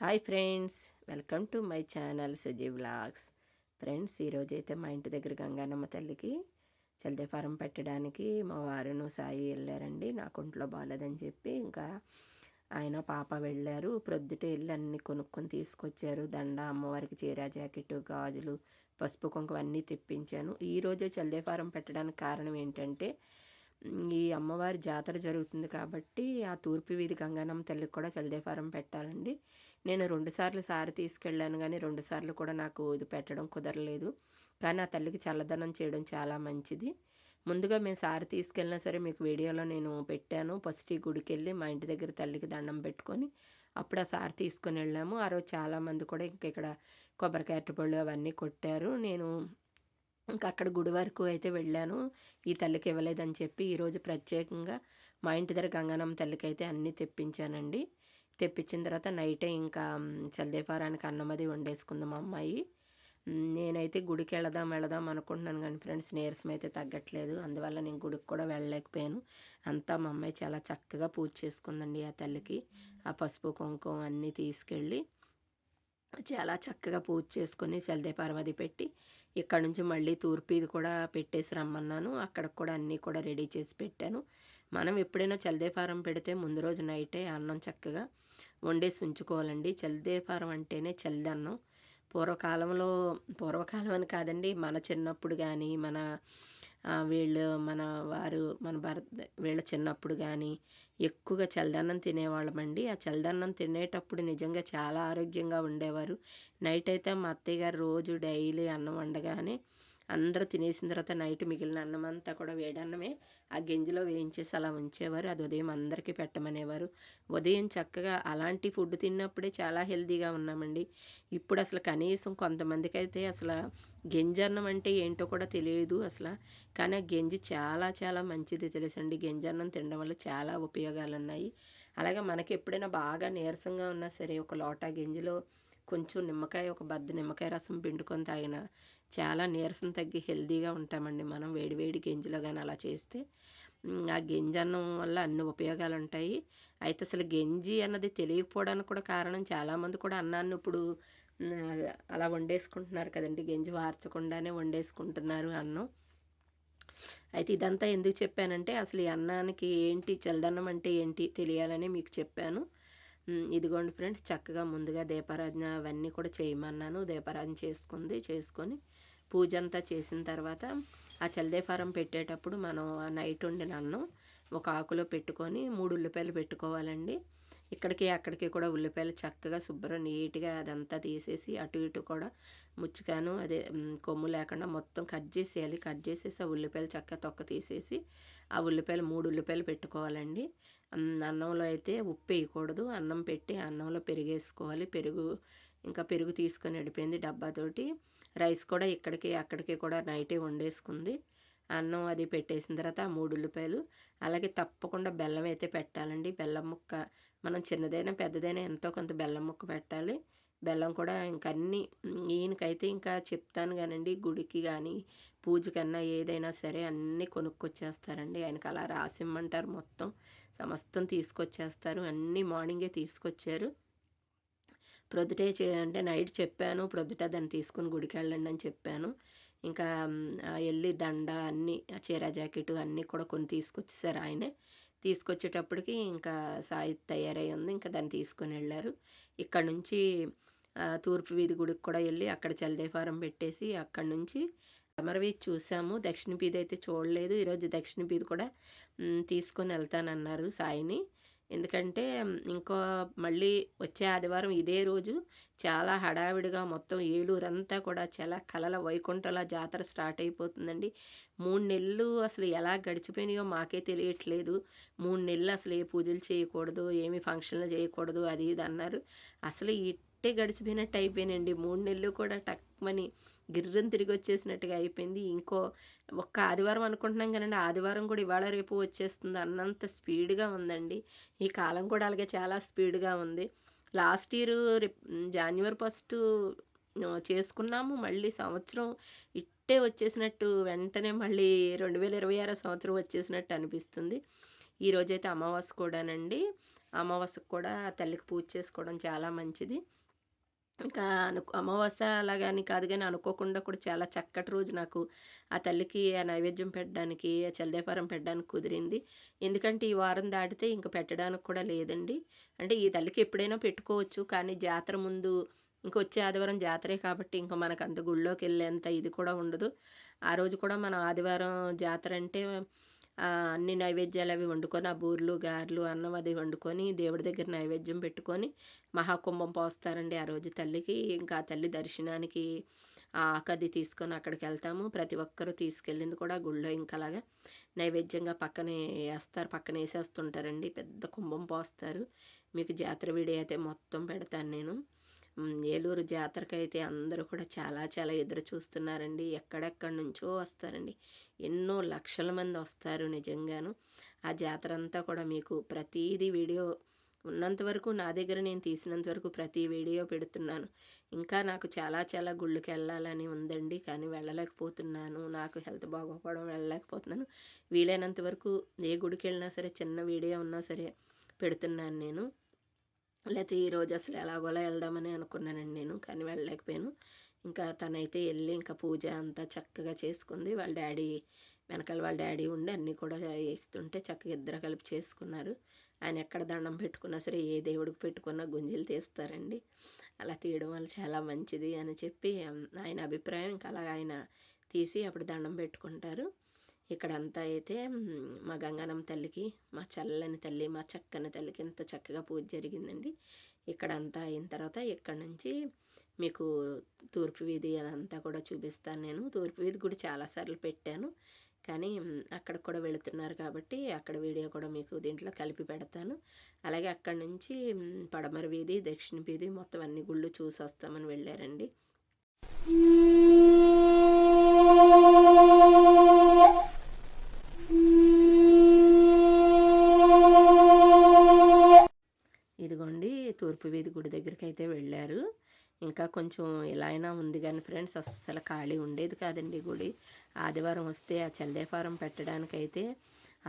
Hi friends welcome to my channel Saji blogs friends ఈరోజైతే మా ఇంటి దగ్గర గంగానమ్మ తల్లికి చల్దేఫారం పెట్టడానికి మా వారును సాయి వెళ్ళారండి. నాకు ఒంట్లో బాగాలేదని చెప్పి ఇంకా ఆయన పాప వెళ్ళారు. ప్రొద్దుటే వెళ్ళి అన్నీ కొనుక్కొని తీసుకొచ్చారు. దండ అమ్మవారికి చీర జాకెట్ గాజులు పసుపు కుంకుమ అన్నీ తెప్పించాను. ఈరోజే చల్దేఫారం పెట్టడానికి కారణం ఏంటంటే ఈ అమ్మవారి జాతర జరుగుతుంది కాబట్టి ఆ తూర్పు వీధి గంగానమ్మ తల్లికి కూడా చల్దేఫారం పెట్టాలండి. నేను రెండుసార్లు సారి తీసుకెళ్ళాను కానీ రెండుసార్లు కూడా నాకు ఇది పెట్టడం కుదరలేదు. కానీ ఆ తల్లికి చల్లదనం చేయడం చాలా మంచిది. ముందుగా మేము సారి తీసుకెళ్ళినా సరే మీకు వీడియోలో నేను పెట్టాను. ఫస్ట్ ఈ గుడికి వెళ్ళి మా ఇంటి దగ్గర తల్లికి దండం పెట్టుకొని అప్పుడు ఆ సారి తీసుకొని వెళ్ళాము. ఆ రోజు చాలామంది కూడా ఇంక ఇక్కడ కొబ్బరికాయ అరటిపళ్ళు అవన్నీ కొట్టారు. నేను ఇంకా అక్కడ గుడి వరకు అయితే వెళ్ళాను. ఈ తల్లికి ఇవ్వలేదని చెప్పి ఈరోజు ప్రత్యేకంగా మా ఇంటి దగ్గర గంగానమ్మ తల్లికి అయితే అన్నీ తెప్పించానండి. తెప్పించిన తర్వాత నైటే ఇంకా చల్దేపారానికి అన్నమది వండేసుకుందాం అమ్మాయి. నేనైతే గుడికి వెళదాం వెళదాం అనుకుంటున్నాను కానీ ఫ్రెండ్స్ నీరసం అయితే తగ్గట్లేదు. అందువల్ల నేను గుడికి కూడా వెళ్ళలేకపోయాను. అంతా మా అమ్మాయి చాలా చక్కగా పూజ చేసుకుందండి ఆ తల్లికి. ఆ పసుపు కుంకుమ అన్నీ తీసుకెళ్ళి చాలా చక్కగా పూజ చేసుకొని చల్దేపారమది పెట్టి ఇక్కడ నుంచి మళ్ళీ తూర్పు ఇది కూడా పెట్టేసి రమ్మన్నాను. అక్కడికి కూడా అన్నీ కూడా రెడీ చేసి పెట్టాను. మనం ఎప్పుడైనా చల్దేఫారం పెడితే ముందు రోజు నైటే అన్నం చక్కగా వండేసి ఉంచుకోవాలండి. చల్దేఫారం అంటేనే చల్లన్నం పూర్వకాలంలో పూర్వకాలం అని కాదండి మన చిన్నప్పుడు కానీ మన వీళ్ళు మన వారు మన భరత్ వీళ్ళ చిన్నప్పుడు కానీ ఎక్కువగా చల్లదన్నం తినేవాళ్ళమండి. ఆ చల్లదన్నం తినేటప్పుడు నిజంగా చాలా ఆరోగ్యంగా ఉండేవారు. నైట్ అయితే మా అత్తయ్య గారు రోజు డైలీ అన్నం వండగానే అందరూ తినేసిన తర్వాత నైట్ మిగిలిన అన్నం అంతా కూడా వేడన్నమే. ఆ గింజలో వేయించేసి అలా ఉంచేవారు. అది ఉదయం అందరికీ పెట్టమనేవారు. ఉదయం చక్కగా అలాంటి ఫుడ్ తిన్నప్పుడే చాలా హెల్తీగా ఉన్నామండి. ఇప్పుడు అసలు కనీసం కొంతమందికి అయితే అసలు గింజన్నం అంటే ఏంటో కూడా తెలియదు అసలు. కానీ ఆ గింజి చాలా చాలా మంచిది తెలుసండి. గింజన్నం తినడం వల్ల చాలా ఉపయోగాలు ఉన్నాయి అలాగే మనకి ఎప్పుడైనా బాగా నీరసంగా ఉన్నా సరే ఒక లోటా గింజలో కొంచెం నిమ్మకాయ ఒక బద్ద నిమ్మకాయ రసం పిండుకొని తాగిన చాలా నీరసం తగ్గి హెల్దీగా ఉంటామండి మనం వేడివేడి గింజలు కానీ అలా చేస్తే. ఆ గింజ అన్నం వల్ల అన్ని ఉపయోగాలు ఉంటాయి అయితే అసలు గంజి అన్నది తెలియకపోవడానికి కూడా కారణం చాలామంది కూడా అన్నాన్ని ఇప్పుడు అలా వండేసుకుంటున్నారు కదండి. గంజి వార్చకుండానే వండేసుకుంటున్నారు అన్నం. అయితే ఇదంతా ఎందుకు చెప్పానంటే అసలు ఈ అన్నానికి ఏంటి చల్లదన్నం అంటే ఏంటి తెలియాలని మీకు చెప్పాను. ఇదిగోండి ఫ్రెండ్స్ చక్కగా ముందుగా దీపారాధన అవన్నీ కూడా చేయమన్నాను. దీపారాధన చేసుకుంది చేసుకొని పూజ అంతా చేసిన తర్వాత ఆ చల్దేఫారం పెట్టేటప్పుడు మనం ఆ నైట్ ఉండిన అన్నం ఒక ఆకులో పెట్టుకొని మూడు ఉల్లిపాయలు పెట్టుకోవాలండి. ఇక్కడికి అక్కడికి కూడా ఉల్లిపాయలు చక్కగా శుభ్రం నీట్గా అదంతా తీసేసి అటు ఇటు కూడా ముచ్చుకాను అదే కొమ్ము లేకుండా మొత్తం కట్ చేసేయాలి. కట్ చేసేసి ఆ ఉల్లిపాయలు చక్కగా తొక్క తీసేసి ఆ ఉల్లిపాయలు మూడు ఉల్లిపాయలు పెట్టుకోవాలండి. అన్నంలో అయితే ఉప్పు వేయకూడదు. అన్నం పెట్టి అన్నంలో పెరిగేసుకోవాలి పెరుగు ఇంకా పెరుగు తీసుకొని వెళ్ళిపోయింది డబ్బాతోటి రైస్ కూడా ఇక్కడికి అక్కడికి కూడా నైటే వండేసుకుంది. అన్నం అది పెట్టేసిన తర్వాత ఆ మూడు ఉల్లిపాయలు అలాగే తప్పకుండా బెల్లం అయితే పెట్టాలండి. బెల్లం ముక్క మనం చిన్నదైనా పెద్దదైనా ఎంతో కొంత బెల్లం ముక్క పెట్టాలి. బెల్లం కూడా ఇంక అన్నీ ఈయనకైతే ఇంకా చెప్తాను కానండి గుడికి కానీ పూజకన్నా ఏదైనా సరే అన్నీ కొనుక్కొచ్చేస్తారండి. ఆయనకు అలా రాసిమ్మంటారు మొత్తం. సమస్తం తీసుకొచ్చేస్తారు. అన్నీ మార్నింగే తీసుకొచ్చారు. ప్రొద్దుటే చే అంటే నైట్ చెప్పాను ప్రొద్దుట దాన్ని తీసుకుని గుడికి వెళ్ళండి అని చెప్పాను. ఇంకా వెళ్ళి దండ అన్నీ చీర జాకెట్ అన్నీ కూడా కొన్ని తీసుకొచ్చేసారు ఆయనే. తీసుకొచ్చేటప్పటికి ఇంకా సాయి తయారై ఉంది ఇంకా దాన్ని తీసుకొని వెళ్ళారు. ఇక్కడ నుంచి తూర్పు వీధి గుడికి కూడా వెళ్ళి అక్కడ చల్దేఫారం పెట్టేసి అక్కడ నుంచి అమరవీధి చూసాము. దక్షిణ వీధి అయితే చూడలేదు. ఈరోజు దక్షిణ వీధి కూడా తీసుకొని వెళ్తానన్నారు సాయిని. ఎందుకంటే ఇంకో మళ్ళీ వచ్చే ఆదివారం ఇదే రోజు చాలా హడావిడిగా మొత్తం ఏలూరంతా కూడా చాలా కలల వైకుంఠల జాతర స్టార్ట్ అయిపోతుందండి. మూడు నెలలు అసలు ఎలా గడిచిపోయినాయో మాకే తెలియట్లేదు. మూడు నెలలు అసలు ఏ పూజలు చేయకూడదు ఏమి ఫంక్షన్లు చేయకూడదు అది ఇది అన్నారు. అసలు ఈ అట్టే గడిచిపోయినట్టు అయిపోయినండి మూడు నెలలు కూడా టక్మని గిర్రం తిరిగి వచ్చేసినట్టుగా అయిపోయింది. ఇంకో ఒక్క ఆదివారం అనుకుంటున్నాం కదండి. ఆదివారం కూడా ఇవాళ రేపు వచ్చేస్తుంది అన్నంత స్పీడ్గా ఉందండి. ఈ కాలం కూడా అలాగే చాలా స్పీడ్గా ఉంది. లాస్ట్ ఇయర్ జాన్యువరి ఫస్ట్ చేసుకున్నాము. మళ్ళీ సంవత్సరం ఇట్టే వచ్చేసినట్టు వెంటనే మళ్ళీ రెండు వేల ఇరవై ఆరో సంవత్సరం వచ్చేసినట్టు అనిపిస్తుంది. ఈరోజైతే అమావాస్య కూడానండి. అమావాస్యకు కూడా తల్లికి పూజ చేసుకోవడం చాలా మంచిది. ఇంకా అను అమావాస్య అలాగని కాదు కానీ అనుకోకుండా కూడా చాలా చక్కటి రోజు నాకు. ఆ తల్లికి ఆ నైవేద్యం పెట్టడానికి ఆ చల్దేపారం పెట్టడానికి కుదిరింది. ఎందుకంటే ఈ వారం దాటితే ఇంకా పెట్టడానికి కూడా లేదండి. అంటే ఈ తల్లికి ఎప్పుడైనా పెట్టుకోవచ్చు. కానీ జాతర ముందు ఇంకా వచ్చే ఆదివారం జాతరే కాబట్టి ఇంకా మనకు అంత గుళ్ళోకి వెళ్ళేంత ఇది కూడా ఉండదు. ఆ రోజు కూడా మనం ఆదివారం జాతర అంటే అన్ని నైవేద్యాలు అవి వండుకొని ఆ బూర్లు గారెలు అన్నం అది వండుకొని దేవుడి దగ్గర నైవేద్యం పెట్టుకొని మహాకుంభం పోస్తారండి ఆ రోజు తల్లికి. ఇంకా ఆ తల్లి దర్శనానికి ఆ ఆకది తీసుకొని అక్కడికి వెళ్తాము. ప్రతి ఒక్కరూ తీసుకెళ్ళింది కూడా గుళ్ళో ఇంకా అలాగా నైవేద్యంగా పక్కనే వేస్తారు పక్కన వేసేస్తుంటారండి. పెద్ద కుంభం పోస్తారు. మీకు జాతర వీడియో అయితే మొత్తం పెడతాను నేను. ఏలూరు జాతరకైతే అందరూ కూడా చాలా చాలా ఎదురు చూస్తున్నారండి. ఎక్కడెక్కడి నుంచో వస్తారండి. ఎన్నో లక్షల మంది వస్తారు నిజంగాను. ఆ జాతర అంతా కూడా మీకు ప్రతీది వీడియో ఉన్నంత వరకు నా దగ్గర నేను తీసినంత వరకు ప్రతి వీడియో పెడుతున్నాను. ఇంకా నాకు చాలా చాలా గుళ్ళకి వెళ్ళాలని ఉందండి. కానీ వెళ్ళలేకపోతున్నాను. నాకు హెల్త్ బాగోకపోవడం వెళ్ళలేకపోతున్నాను. వీలైనంత వరకు ఏ గుడికి వెళ్ళినా సరే చిన్న వీడియో ఉన్నా సరే పెడుతున్నాను నేను. లేకపోతే ఈరోజు అసలు ఎలాగోలా వెళ్దామని అనుకున్నానండి నేను కానీ వెళ్ళలేకపోయాను. ఇంకా తనైతే వెళ్ళి ఇంకా పూజ అంతా చక్కగా చేసుకుంది. వాళ్ళ డాడీ వెనకాల వాళ్ళ డాడీ ఉండి అన్నీ కూడా వేస్తుంటే చక్కగా ఇద్దరు కలిపి చేసుకున్నారు. ఆయన ఎక్కడ దండం పెట్టుకున్నా సరే ఏ దేవుడికి పెట్టుకున్నా గుంజీలు తీస్తారండి. అలా తీయడం వల్ల చాలా మంచిది అని చెప్పి ఆయన అభిప్రాయం. ఇంకా అలా ఆయన తీసి అప్పుడు దండం పెట్టుకుంటారు. ఇక్కడంతా అయితే మా గంగానమ్మ తల్లికి మా చల్లని తల్లి మా చక్కని తల్లికి ఎంత చక్కగా పూజ జరిగిందండి. ఇక్కడంతా అయిన తర్వాత ఇక్కడ నుంచి మీకు తూర్పు వీధి అదంతా కూడా చూపిస్తాను నేను. తూర్పు వీధి కూడా చాలాసార్లు పెట్టాను. కానీ అక్కడ కూడా వెళుతున్నారు కాబట్టి అక్కడ వీడియో కూడా మీకు దీంట్లో కలిపి పెడతాను. అలాగే అక్కడి నుంచి పడమర వీధి దక్షిణ వీధి మొత్తం అన్ని గుళ్ళు చూసి వస్తామని వెళ్ళారండి. తూర్పు వీధి గుడి దగ్గరికి అయితే వెళ్ళారు. ఇంకా కొంచెం ఎలా అయినా ఉంది కానీ ఫ్రెండ్స్ అస్సలు ఖాళీ ఉండేది కాదండి గుడి. ఆదివారం వస్తే ఆ చల్దేఫారం పెట్టడానికైతే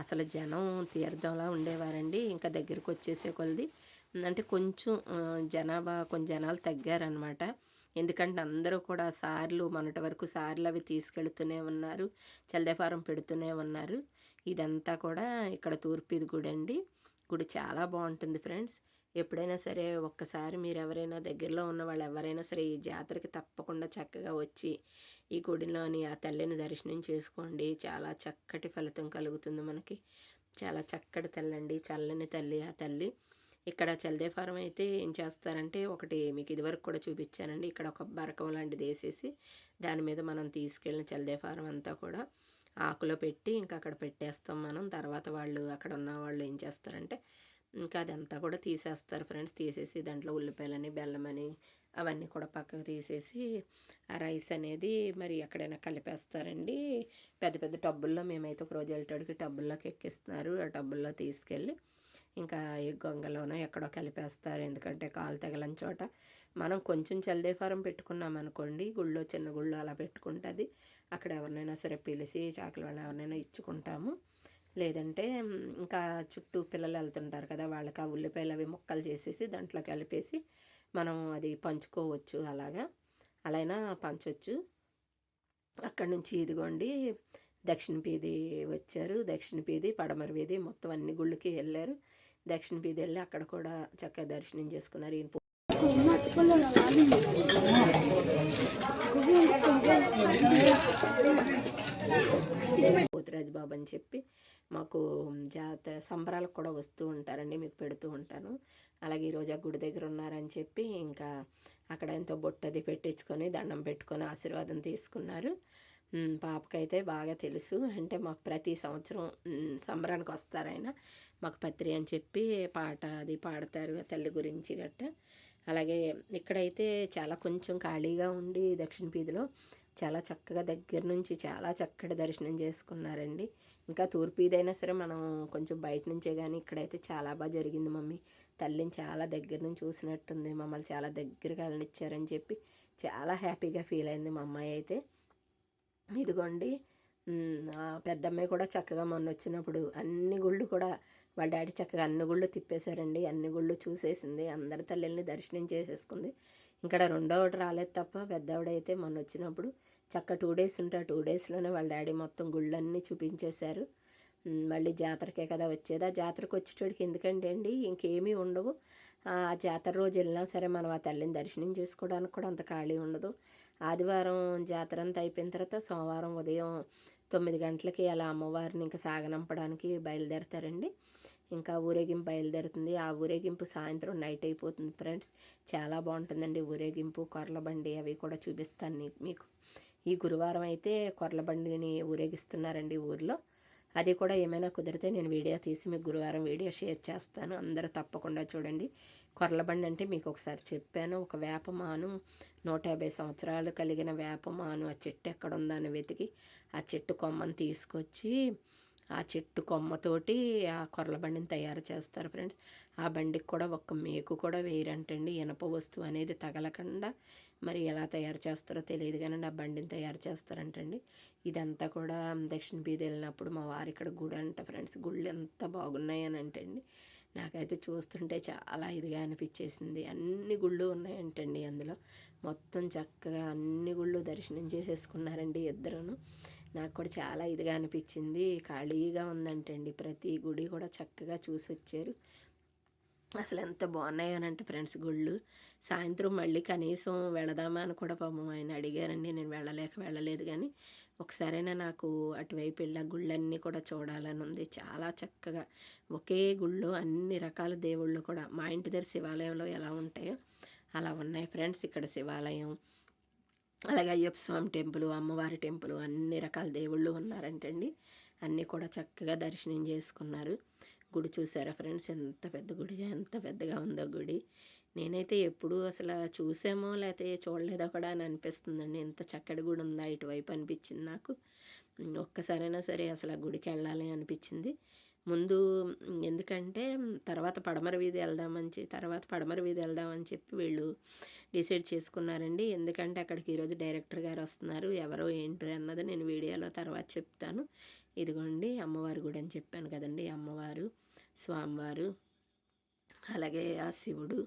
అసలు జనం తీర్థంలా ఉండేవారండి. ఇంకా దగ్గరికి వచ్చేసే కొలది అంటే కొంచెం జనాభా కొంచెం జనాలు తగ్గారనమాట ఎందుకంటే అందరూ కూడా సార్లు మొన్నటి వరకు సార్లు అవి తీసుకెళ్తూనే ఉన్నారు చల్దేఫారం పెడుతూనే ఉన్నారు. ఇదంతా కూడా ఇక్కడ తూర్పు గుడి అండి గుడి చాలా బాగుంటుంది ఫ్రెండ్స్. ఎప్పుడైనా సరే ఒక్కసారి మీరు ఎవరైనా దగ్గరలో ఉన్న వాళ్ళు ఎవరైనా సరే ఈ జాతరకి తప్పకుండా చక్కగా వచ్చి ఈ గుడిలోని ఆ తల్లిని దర్శనం చేసుకోండి. చాలా చక్కటి ఫలితం కలుగుతుంది మనకి. చాలా చక్కటి తల్లి చల్లని తల్లి ఆ తల్లి. ఇక్కడ చల్దే ఫారం అయితే ఏం చేస్తారంటే ఒకటి మీకు ఇదివరకు కూడా చూపించానండి. ఇక్కడ ఒక బరకం లాంటిది వేసేసి దాని మీద మనం తీసుకెళ్ళిన చల్దేఫారం అంతా కూడా ఆకులో పెట్టి ఇంకా అక్కడ పెట్టేస్తాం మనం. తర్వాత వాళ్ళు అక్కడ ఉన్న వాళ్ళు ఏం చేస్తారంటే ఇంకా అదంతా కూడా తీసేస్తారు ఫ్రెండ్స్. తీసేసి దాంట్లో ఉల్లిపాయలని బెల్లమని అవన్నీ కూడా పక్కకు తీసేసి ఆ రైస్ అనేది మరి ఎక్కడైనా కలిపేస్తారండి. పెద్ద పెద్ద టబ్బుల్లో మేమైతే ఒక రోజు వెళ్ళటానికి టబ్బుల్లోకి ఎక్కిస్తున్నారు. ఆ టబ్బుల్లో తీసుకెళ్ళి ఇంకా ఈ గొంగలోనో ఎక్కడో కలిపేస్తారు. ఎందుకంటే కాలు తగలని చోట మనం కొంచెం చల్దేఫారం పెట్టుకున్నాం అనుకోండి గుళ్ళో చిన్న గుళ్ళో అలా పెట్టుకుంటుంది అక్కడ ఎవరినైనా సరే పిలిచి చాకలి వాళ్ళు ఎవరినైనా ఇచ్చుకుంటాము. లేదంటే ఇంకా చుట్టూ పిల్లలు వెళ్తుంటారు కదా వాళ్ళకి ఆ ఉల్లిపాయలు అవి ముక్కలు చేసేసి దాంట్లో కలిపేసి మనం అది పంచుకోవచ్చు అలాగా. అలాగైనా పంచవచ్చు అక్కడి నుంచి ఇదిగోండి దక్షిణ పీది వచ్చారు. దక్షిణ పీది పడమర వీధి మొత్తం అన్ని గుళ్ళకి వెళ్ళారు. దక్షిణ పీది వెళ్ళి అక్కడ కూడా చక్కగా దర్శనం చేసుకున్నారు. ఈయన పోతురాజు బాబు అని చెప్పి మాకు జాతర సంబరాలకు కూడా వస్తూ ఉంటారండి మీకు పెడుతూ ఉంటాను. అలాగే ఈరోజు ఆ గుడి దగ్గర ఉన్నారని చెప్పి ఇంకా అక్కడ ఎంతో బొట్టది పెట్టించుకొని దండం పెట్టుకొని ఆశీర్వాదం తీసుకున్నారు. పాపకైతే బాగా తెలుసు. అంటే మాకు ప్రతి సంవత్సరం సంబరానికి వస్తారాయన మాకు పత్రి అని చెప్పి పాట అది పాడతారు తల్లి గురించి గట్ట. అలాగే ఇక్కడైతే చాలా కొంచెం ఖాళీగా ఉండి దక్షిణ పీధిలో చాలా చక్కగా దగ్గర నుంచి చాలా చక్కటి దర్శనం చేసుకున్నారండి. ఇంకా తూర్పు ఇదైనా సరే మనం కొంచెం బయట నుంచే కానీ ఇక్కడైతే చాలా బాగా జరిగింది మమ్మీ. తల్లిని చాలా దగ్గర నుంచి చూసినట్టుంది. మమ్మల్ని చాలా దగ్గరగా వెళ్ళనిచ్చారని చెప్పి చాలా హ్యాపీగా ఫీల్ అయింది మా అమ్మాయి అయితే. ఇదిగోండి పెద్దమ్మాయి కూడా చక్కగా మొన్న వచ్చినప్పుడు అన్ని గుళ్ళు కూడా వాళ్ళ డాడీ చక్కగా అన్ని గుళ్ళు తిప్పేశారండి. అన్ని గుళ్ళు చూసేసింది. అందరి తల్లిని దర్శనం చేసేసుకుంది. ఇక్కడ ఒకటి రాలేదు తప్ప పెద్దవిడైతే మొన్న వచ్చినప్పుడు చక్క టూ డేస్ ఉంటే టూ డేస్లోనే వాళ్ళ డాడీ మొత్తం గుళ్ళన్నీ చూపించేశారు. మళ్ళీ జాతరకే కదా వచ్చేది. ఆ జాతరకు వచ్చేటోడికి ఎందుకంటే అండి ఇంకేమీ ఉండవు. ఆ జాతర రోజు వెళ్ళినా సరే మనం ఆ తల్లిని దర్శనం చేసుకోవడానికి కూడా అంత ఖాళీ ఉండదు. ఆదివారం జాతర అంతా అయిపోయిన తర్వాత సోమవారం ఉదయం తొమ్మిది గంటలకి అలా అమ్మవారిని ఇంకా సాగనంపడానికి బయలుదేరతారండి. ఇంకా ఊరేగింపు బయలుదేరుతుంది. ఆ ఊరేగింపు సాయంత్రం నైట్ అయిపోతుంది ఫ్రెండ్స్ చాలా బాగుంటుందండి ఊరేగింపు కొర్ల బండి అవి కూడా చూపిస్తాను మీకు. ఈ గురువారం అయితే కొర్ల బండిని ఊరేగిస్తున్నారండి ఊర్లో. అది కూడా ఏమైనా కుదిరితే నేను వీడియో తీసి మీకు గురువారం వీడియో షేర్ చేస్తాను. అందరూ తప్పకుండా చూడండి. కొర్లబండి అంటే మీకు ఒకసారి చెప్పాను. ఒక వేపమాను నూట యాభై సంవత్సరాలు కలిగిన వేపమాను. ఆ చెట్టు ఎక్కడ ఉందని వెతికి ఆ చెట్టు కొమ్మను తీసుకొచ్చి ఆ చెట్టు కొమ్మతోటి ఆ కొర్ల బండిని తయారు చేస్తారు ఫ్రెండ్స్. ఆ బండికి కూడా ఒక్క మేకు కూడా వేయరంటండి. ఇనప వస్తువు అనేది తగలకుండా మరి ఎలా తయారు చేస్తారో తెలియదు కానీ ఆ బండిని తయారు చేస్తారంటండి. ఇదంతా కూడా దక్షిణ బీది వెళ్ళినప్పుడు మా వారి ఇక్కడ గుడి అంట ఫ్రెండ్స్. గుళ్ళు ఎంత బాగున్నాయని అంటండి. నాకైతే చూస్తుంటే చాలా ఇదిగా అనిపించేసింది. అన్ని గుళ్ళు ఉన్నాయంటండి అందులో. మొత్తం చక్కగా అన్ని గుళ్ళు దర్శనం చేసేసుకున్నారండి ఇద్దరును. నాకు కూడా చాలా ఇదిగా అనిపించింది. ఖాళీగా ఉందంటండి. ప్రతి గుడి కూడా చక్కగా చూసి వచ్చారు అసలు ఎంత బాగున్నాయనంటే ఫ్రెండ్స్ గుళ్ళు. సాయంత్రం మళ్ళీ కనీసం వెళదామా అని కూడా పాపం ఆయన అడిగారండి. నేను వెళ్ళలేక వెళ్ళలేదు కానీ ఒకసారైనా నాకు అటువైపు వెళ్ళా గుళ్ళన్నీ కూడా చూడాలని ఉంది. చాలా చక్కగా ఒకే గుళ్ళో అన్ని రకాల దేవుళ్ళు కూడా మా ఇంటి దగ్గర శివాలయంలో ఎలా ఉంటాయో అలా ఉన్నాయి ఫ్రెండ్స్. ఇక్కడ శివాలయం అలాగే అయ్యప్ప స్వామి టెంపుల్ అమ్మవారి టెంపుల్ అన్ని రకాల దేవుళ్ళు ఉన్నారంటండి. అన్నీ కూడా చక్కగా దర్శనం చేసుకున్నారు. గుడి చూసారా ఫ్రెండ్స్? ఎంత పెద్ద గుడి ఎంత పెద్దగా ఉందో గుడి. నేనైతే ఎప్పుడూ అసలు చూసామో లేకపోతే చూడలేదో కూడా అని అనిపిస్తుందండి. ఎంత చక్కటి గుడి ఉందా ఇటువైపు అనిపించింది నాకు. ఒక్కసారైనా సరే అసలు ఆ గుడికి వెళ్ళాలి అనిపించింది. ముందు ఎందుకంటే తర్వాత పడమర వీధి వెళ్దామని తర్వాత పడమర వీధి వెళ్దామని చెప్పి వీళ్ళు డిసైడ్ చేసుకున్నారండి. ఎందుకంటే అక్కడికి ఈరోజు డైరెక్టర్ గారు వస్తున్నారు. ఎవరో ఏంటో అన్నది నేను వీడియోలో తర్వాత చెప్తాను. ఇదిగోండి అమ్మవారి గుడి అని చెప్పాను కదండి. అమ్మవారు స్వామివారు అలాగే ఆ శివుడు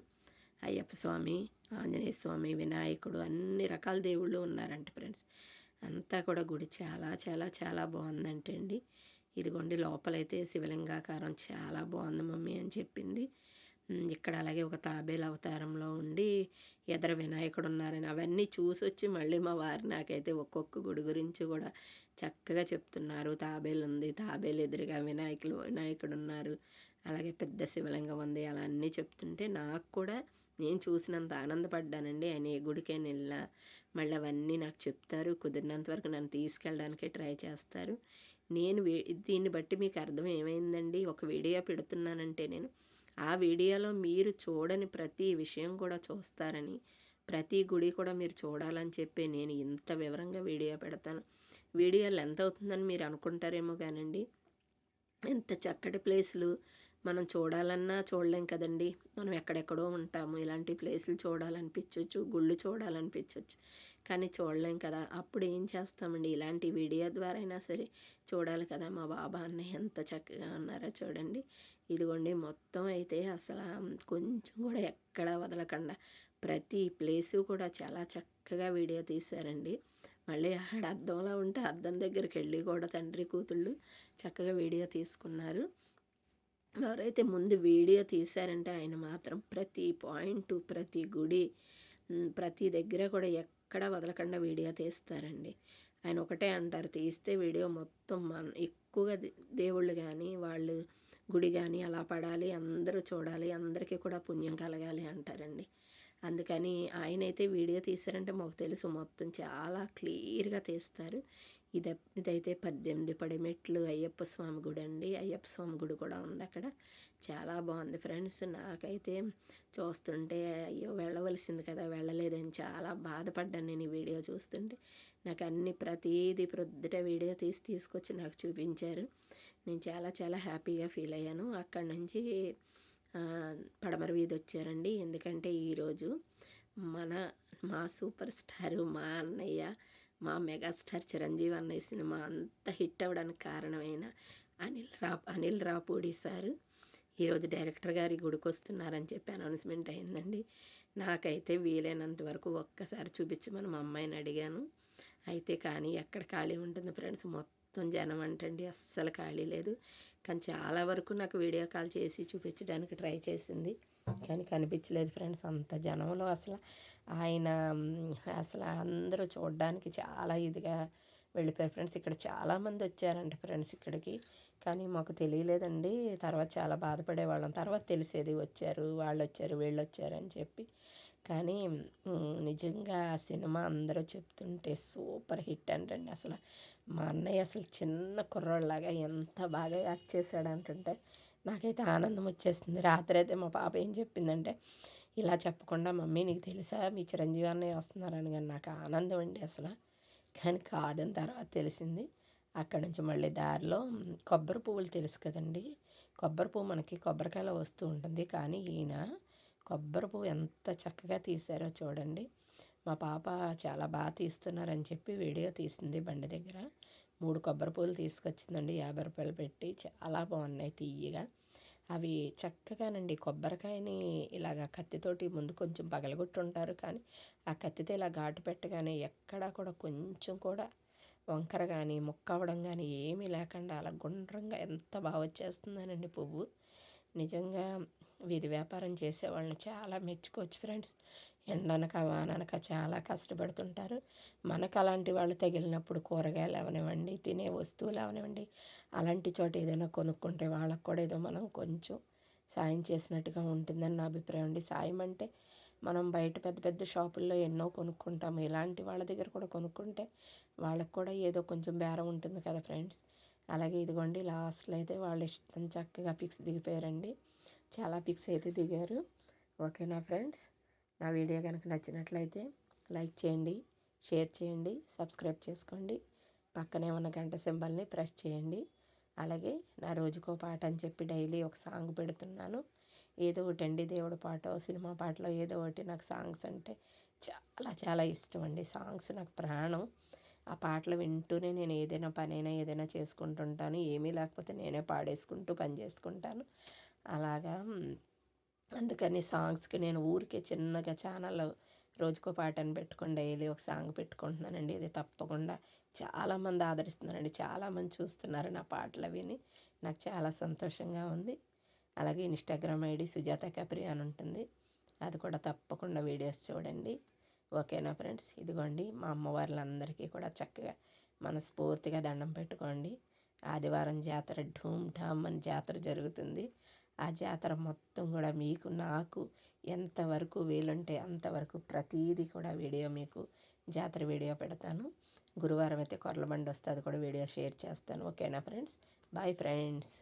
అయ్యప్ప స్వామి ఆంజనేయ స్వామి వినాయకుడు అన్ని రకాల దేవుళ్ళు ఉన్నారంట ఫ్రెండ్స్. అంతా కూడా గుడి చాలా చాలా చాలా బాగుందంటండి. ఇదిగోండి లోపలైతే శివలింగాకారం చాలా బాగుంది మమ్మీ అని చెప్పింది. ఇక్కడ అలాగే ఒక తాబేలు అవతారంలో ఉండి ఎదర వినాయకుడు ఉన్నారని అవన్నీ చూసి వచ్చి మళ్ళీ మా వారు నాకైతే ఒక్కొక్క గుడి గురించి కూడా చక్కగా చెప్తున్నారు. తాబేలు ఉంది తాబేలు ఎదురుగా వినాయకులు వినాయకుడు ఉన్నారు అలాగే పెద్ద శివలింగం ఉంది అలా అన్నీ చెప్తుంటే నాకు కూడా నేను చూసినంత ఆనందపడ్డానండి. ఆయన ఏ గుడికైనా వెళ్ళా మళ్ళీ అవన్నీ నాకు చెప్తారు. కుదిరినంత వరకు నన్ను తీసుకెళ్ళడానికి ట్రై చేస్తారు. నేను దీన్ని బట్టి మీకు అర్థం ఏమైందండి? ఒక వీడియో పెడుతున్నానంటే నేను ఆ వీడియోలో మీరు చూడని ప్రతి విషయం కూడా చూస్తారని ప్రతి గుడి కూడా మీరు చూడాలని చెప్పి నేను ఇంత వివరంగా వీడియో పెడతాను. వీడియో ఎంత అవుతుందని మీరు అనుకుంటారేమో కానండి. ఎంత చక్కటి ప్లేసులు మనం చూడాలన్నా చూడలేం కదండి. మనం ఎక్కడెక్కడో ఉంటాము. ఇలాంటి ప్లేసులు చూడాలనిపించవచ్చు గుళ్ళు చూడాలనిపించవచ్చు కానీ చూడలేం కదా. అప్పుడు ఏం చేస్తామండి? ఇలాంటి వీడియో ద్వారా అయినా సరే చూడాలి కదా. మా బాబా అన్న ఎంత చక్కగా ఉన్నారో చూడండి. ఇదిగోండి మొత్తం అయితే అసలు కొంచెం కూడా ఎక్కడ వదలకుండా ప్రతి ప్లేసు కూడా చాలా చక్కగా వీడియో తీశారండి. మళ్ళీ ఆడ అద్దంలో ఉంటే అద్దం దగ్గరికి వెళ్ళి కూడా తండ్రి కూతుళ్ళు చక్కగా వీడియో తీసుకున్నారు. ఎవరైతే ముందు వీడియో తీశారంటే ఆయన మాత్రం ప్రతి పాయింట్ ప్రతి గుడి ప్రతి దగ్గర కూడా ఎక్కడ వదలకుండా వీడియో తీస్తారండి. ఆయన ఒకటే అంటారు తీస్తే వీడియో మొత్తం మన ఎక్కువగా దేవుళ్ళు కానీ వాళ్ళు గుడి కానీ అలా పడాలి అందరూ చూడాలి అందరికీ కూడా పుణ్యం కలగాలి అంటారండి. అందుకని ఆయన అయితే వీడియో తీశారంటే మాకు తెలుసు మొత్తం చాలా క్లియర్గా తీస్తారు. ఇది ఇదైతే పద్దెనిమిది పడిమెట్లు అయ్యప్ప స్వామి గుడి అండి అయ్యప్ప స్వామి గుడి కూడా ఉంది అక్కడ. చాలా బాగుంది ఫ్రెండ్స్. నాకైతే చూస్తుంటే అయ్యో వెళ్ళవలసింది కదా వెళ్ళలేదని చాలా బాధపడ్డాను నేను ఈ వీడియో చూస్తుంటే. నాకు అన్ని ప్రతీది ప్రొద్దుట వీడియో తీసి తీసుకొచ్చి నాకు చూపించారు. నేను చాలా చాలా హ్యాపీగా ఫీల్ అయ్యాను. అక్కడి నుంచి పడమర వీధి వచ్చారండి. ఎందుకంటే ఈరోజు మన మా సూపర్ స్టారు మా అన్నయ్య మా మెగాస్టార్ చిరంజీవి అన్నయ్య సినిమా అంత హిట్ అవ్వడానికి కారణమైన అనిల్ రా అనిల్ రాపూడి సారు. ఈరోజు డైరెక్టర్ గారి గుడికి వస్తున్నారని చెప్పి అనౌన్స్మెంట్ అయిందండి. నాకైతే వీలైనంత వరకు ఒక్కసారి చూపించమని మా అమ్మాయిని అడిగాను. అయితే కానీ ఎక్కడ ఖాళీ ఉంటుంది ఫ్రెండ్స్? మొత్తం జనం అంటండి అస్సలు ఖాళీ లేదు. కానీ చాలా వరకు నాకు వీడియో కాల్ చేసి చూపించడానికి ట్రై చేసింది. కానీ కనిపించలేదు ఫ్రెండ్స్ అంత జనంలో అసలు ఆయన అసలు అందరూ చూడడానికి చాలా ఇదిగా వెళ్ళిపోయారు. ఫ్రెండ్స్ ఇక్కడ చాలామంది వచ్చారంట ఫ్రెండ్స్ ఇక్కడికి. కానీ మాకు తెలియలేదండి. తర్వాత చాలా బాధపడేవాళ్ళం. తర్వాత తెలిసేది వచ్చారు వాళ్ళు వచ్చారు వీళ్ళు వచ్చారు అని చెప్పి. కానీ నిజంగా ఆ సినిమా అందరూ చెప్తుంటే సూపర్ హిట్ అంటండి అసలు. మా అన్నయ్య అసలు చిన్న కుర్రోళ్ళలాగా ఎంత బాగా యాక్ట్ చేశాడంటుంటే నాకైతే ఆనందం వచ్చేసింది. రాత్రి అయితే మా పాప ఏం చెప్పిందంటే ఇలా చెప్పకుండా మమ్మీ నీకు తెలుసా? మీ చిరంజీవి అన్నయ్య వస్తున్నారని కానీ నాకు ఆనందం అండి అసలు. కానీ కాదని తర్వాత తెలిసింది. అక్కడి నుంచి మళ్ళీ దారిలో కొబ్బరి పువ్వులు తెలుసు కదండి. కొబ్బరి పువ్వు మనకి కొబ్బరికాయలో వస్తూ ఉంటుంది. కానీ ఈయన కొబ్బరి పువ్వు ఎంత చక్కగా తీశారో చూడండి. మా పాప చాలా బాగా తీస్తున్నారని చెప్పి వీడియో తీసింది బండి దగ్గర. మూడు కొబ్బరి పువ్వులు తీసుకొచ్చిందండి. యాభై రూపాయలు పెట్టి చాలా బాగున్నాయి తీయగా. అవి చక్కగానండి. కొబ్బరికాయని ఇలాగ కత్తితోటి ముందు కొంచెం పగలగొట్టుంటారు. కానీ ఆ కత్తితో ఇలా ఘాటు పెట్టగానే ఎక్కడా కూడా కొంచెం కూడా వంకర కానీ ముక్క అవ్వడం కానీ ఏమీ లేకుండా అలా గుండ్రంగా ఎంత బాగా వచ్చేస్తుందనండి పువ్వు. నిజంగా వీధి వ్యాపారం చేసే వాళ్ళని చాలా మెచ్చుకోవచ్చు ఫ్రెండ్స్. ఎండనక వాననక చాలా కష్టపడుతుంటారు. మనకు అలాంటి వాళ్ళు తగిలినప్పుడు కూరగాయలు అవనివ్వండి తినే వస్తువులు అవనివ్వండి అలాంటి చోట ఏదైనా కొనుక్కుంటే వాళ్ళకు కూడా ఏదో మనం కొంచెం సాయం చేసినట్టుగా ఉంటుందని నా అభిప్రాయం అండి. సాయం అంటే మనం బయట పెద్ద పెద్ద షాపుల్లో ఎన్నో కొనుక్కుంటాము. ఇలాంటి వాళ్ళ దగ్గర కూడా కొనుక్కుంటే వాళ్ళకు కూడా ఏదో కొంచెం బేరం ఉంటుంది కదా ఫ్రెండ్స్. అలాగే ఇదిగోండి లాస్ట్లో అయితే వాళ్ళు ఇష్టం చక్కగా పిక్స్ దిగిపోయారండి. చాలా పిక్స్ అయితే దిగారు. ఓకేనా ఫ్రెండ్స్? నా వీడియో కనుక నచ్చినట్లయితే లైక్ చేయండి షేర్ చేయండి సబ్స్క్రైబ్ చేసుకోండి. పక్కనే ఉన్న గంట సింబల్ని ప్రెస్ చేయండి. అలాగే నా రోజుకో పాట అని చెప్పి డైలీ ఒక సాంగ్ పెడుతున్నాను. ఏదో ఒకటి అండి దేవుడి పాట సినిమా పాటలో ఏదో ఒకటి నాకు సాంగ్స్ అంటే చాలా చాలా ఇష్టం అండి. సాంగ్స్ నాకు ప్రాణం. ఆ పాటలు వింటూనే నేను ఏదైనా పనైనా ఏదైనా చేసుకుంటుంటాను. ఏమీ లేకపోతే నేనే పాడేసుకుంటూ పని చేసుకుంటాను. అలాగా అందుకని సాంగ్స్కి నేను ఊరికే చిన్నగా ఛానల్లో రోజుకో పాటని పెట్టుకొని డైలీ ఒక సాంగ్ పెట్టుకుంటున్నానండి. ఇది తప్పకుండా చాలామంది ఆదరిస్తున్నారండి. చాలామంది చూస్తున్నారు నా పాటలు విని. నాకు చాలా సంతోషంగా ఉంది. అలాగే ఇన్స్టాగ్రామ్ ఐడి సుజాత కప్రి అని ఉంటుంది. అది కూడా తప్పకుండా వీడియోస్ చూడండి. ఓకేనా ఫ్రెండ్స్? ఇదిగోండి మా అమ్మవార్లందరికీ కూడా చక్కగా మనస్ఫూర్తిగా దండం పెట్టుకోండి. ఆదివారం జాతర ఢూమ్ ఢామ్ అని జాతర జరుగుతుంది. ఆ జాతర మొత్తం కూడా మీకు నాకు ఎంతవరకు వీలుంటే అంతవరకు ప్రతీది కూడా వీడియో మీకు జాతర వీడియో పెడతాను. గురువారం అయితే కొర్లబండి వస్తే అది కూడా వీడియో షేర్ చేస్తాను. ఓకేనా ఫ్రెండ్స్? Bye friends.